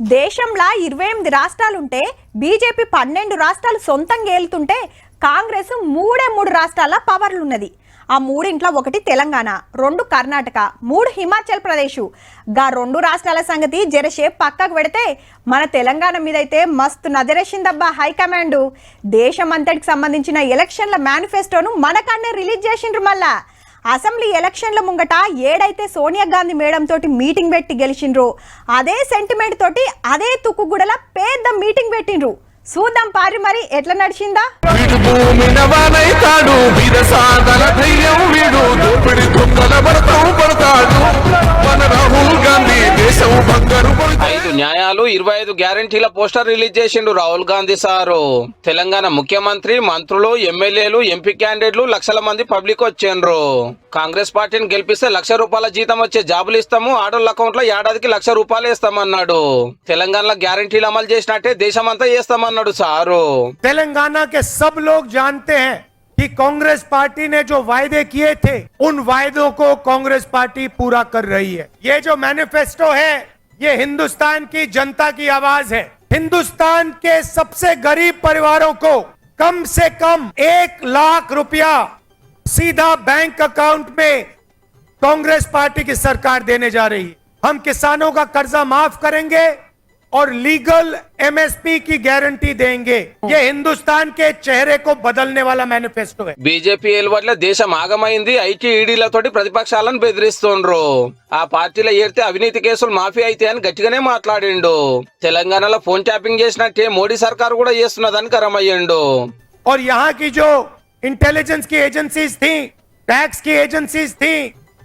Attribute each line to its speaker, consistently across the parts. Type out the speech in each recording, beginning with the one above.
Speaker 1: దేశంలో ఇరవై ఎనిమిది రాష్ట్రాలుంటే బీజేపీ పన్నెండు రాష్ట్రాలు సొంతంగా ఏలుతుంటే కాంగ్రెస్ మూడే మూడు రాష్ట్రాల పవర్లున్నది. ఆ మూడింట్లో ఒకటి తెలంగాణ రెండు కర్ణాటక మూడు హిమాచల్ ప్రదేశ్. గా రెండు రాష్ట్రాల సంగతి జరసేపు పక్కకు పెడితే మన తెలంగాణ మీద అయితే మస్తు నజరేసిందబ్బా హైకమాండ్ దేశం అంతటికి సంబంధించిన ఎలక్షన్ల మేనిఫెస్టోను మనకన్నే రిలీజ్ చేసిండ్రు మళ్ళా. అసెంబ్లీ ఎలక్షన్ల ముంగట ఏడైతే సోనియా గాంధీ మేడం తోటి మీటింగ్ పెట్టి గెలిచిండ్రు అదే సెంటిమెంట్ తోటి అదే తుక్కుగూడల పెద్ద మీటింగ్ పెట్టిండ్రు. చూద్దాం పారి మరి ఎట్లా నడిచిందా?
Speaker 2: వీడు సాధన
Speaker 3: న్యాయాలు ఇరవై ఐదు గ్యారంటీల పోస్టర్ రిలీజ్ చేసిండు రాహుల్ గాంధీ సారు తెలంగాణ ముఖ్యమంత్రి మంత్రులు ఎమ్మెల్యేలు ఎంపీ క్యాండిడేట్లు లక్షల మంది పబ్లిక్ వచ్చిండ్రు కాంగ్రెస్ పార్టీని గెలిపిస్తే లక్ష రూపాయల జీతం వచ్చే జాబులు ఇస్తాము ఆడోళ్ళ అకౌంట్ లో ఏడాదికి లక్ష రూపాయలు ఇస్తామన్నాడు తెలంగాణలో గ్యారంటీలు అమలు చేసినట్టే దేశమంతా చేస్తామన్నాడు సారు
Speaker 4: तेलंगाना के सब लोग जानते हैं कि कांग्रेस पार्टी ने जो वायदे किए थे उन वायदों को कांग्रेस पार्टी पूरा कर रही है ये जो मैनिफेस्टो है ये हिंदुस्तान की जनता की आवाज़ है। हिंदुस्तान के सबसे गरीब परिवारों को कम से कम एक लाख रुपया सीधा बैंक अकाउंट में कांग्रेस पार्टी की सरकार देने जा रही है। हम किसानों का कर्जा माफ़ करेंगे और लीगल एमएसपी की गारंटी देंगे ये हिंदुस्तान के चेहरे को बदलने वाला मैनिफेस्टो है
Speaker 3: బీజేపీ ఏలుబడిలో దేశం ఆగమైంది ఐటీ ఈడీలతోటి ప్రతిపక్షాలను బెదిరిస్తుండ్రు ఆ పార్టీలో ఏరితే అవినీతి కేసులు మాఫీ అయితే అని గట్టిగానే మాట్లాడిండు తెలంగాణలో ఫోన్ ట్యాపింగ్ చేసినట్టే మోడీ సర్కారు కూడా చేస్తున్నదని కరమయ్యిండు
Speaker 4: और यहाँ की जो इंटेलिजेंस की एजेंसीज थी टैक्स की एजेंसीज थी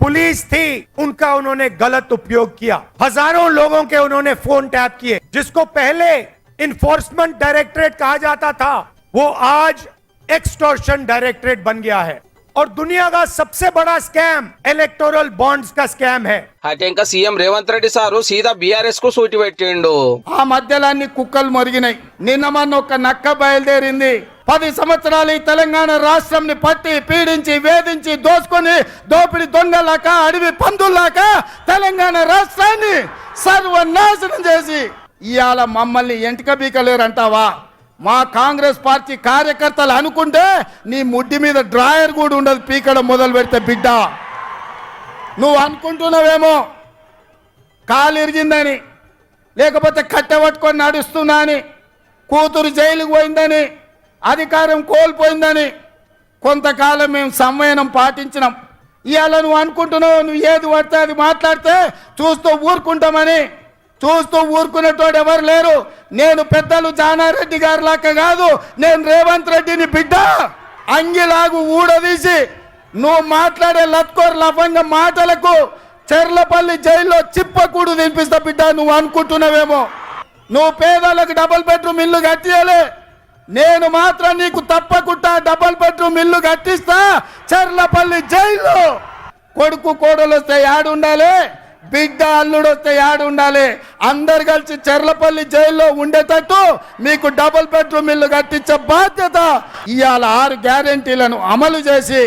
Speaker 4: पुलिस थी उनका उन्होंने गलत उपयोग किया हजारों लोगों के उन्होंने फोन टैप किए जिसको पहले इन्फोर्समेंट डायरेक्टरेट कहा जाता था वो आज एक्सटोर्शन डायरेक्टरेट बन गया है और दुनिया का सबसे बड़ा स्कैम इलेक्टोरल बॉन्ड्स का स्कैम है
Speaker 3: అటే ఇంకా సీఎం రేవంత్ రెడ్డి సారు సీదా బీఆర్ఎస్ కు సూటి పెట్టిండు
Speaker 5: ఆ మధ్యలాన్ని కుక్కలు మొరిగినాయి నిన్న మొన్న ఒక నక్క బయలుదేరింది పది సంవత్సరాలు ఈ తెలంగాణ రాష్ట్రంని పట్టి పీడించి వేధించి దోసుకొని దోపిడి దొంగలాక అడవి పందుల్లాక తెలంగాణ రాష్ట్రాన్ని సర్వనాశనం చేసి ఇవాళ మమ్మల్ని ఎంటిక బీకలేరంటావా? మా కాంగ్రెస్ పార్టీ కార్యకర్తలు అనుకుంటే నీ ముడ్డి మీద డ్రాయర్ కూడా ఉండదు పీకడం మొదలు పెడితే బిడ్డ. నువ్వు అనుకుంటున్నావేమో? కాలు ఇరిగిందని లేకపోతే కట్టె పట్టుకొని నడుస్తున్నా అని కూతురు జైలుకు పోయిందని అధికారం కోల్పోయిందని కొంతకాలం మేము సంవయనం పాటించినాం. ఇవాళ నువ్వు అనుకుంటున్నావు నువ్వు ఏది పడితే అది మాట్లాడితే చూస్తూ ఊరుకుంటామని. చూస్తూ ఊరుకునేటోడు ఎవరు లేరు. నేను పెద్దలు జానారెడ్డి గారి లాగా కాదు నేను రేవంత్ రెడ్డిని బిడ్డ. అంగిలాగు ఊడదీసి నువ్వు మాట్లాడే లత్కోర్ లఫంగ మాటలకు చెర్లపల్లి జైల్లో చిప్పకూడు తినిపిస్తా బిడ్డ నువ్వు అనుకుంటున్నావేమో. నువ్వు పేదలకు డబుల్ బెడ్రూమ్ ఇల్లు కట్టియలే. నేను మాత్రం నీకు తప్పకుండా డబల్ బెడ్రూమ్ ఇల్లు కట్టిస్తా. చెర్లపల్లి జైల్లో. కొడుకు కోడలు వస్తే యాడు ఉండాలి బిడ్డ అల్లుడు వస్తే యాడు ఉండాలి అందరు కలిసి చెర్లపల్లి జైల్లో ఉండేటట్టు మీకు డబుల్ బెడ్రూమ్ ఇల్లు కట్టించే బాధ్యత. ఇవాళ ఆరు గ్యారెంటీలను అమలు చేసి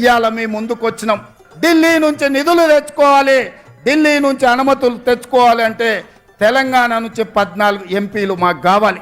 Speaker 5: ఇవాళ మీ ముందుకు వచ్చినాం ఢిల్లీ నుంచి నిధులు తెచ్చుకోవాలి. ఢిల్లీ నుంచి అనుమతులు తెచ్చుకోవాలి అంటే తెలంగాణ నుంచి పద్నాలుగు ఎంపీలు మాకు కావాలి.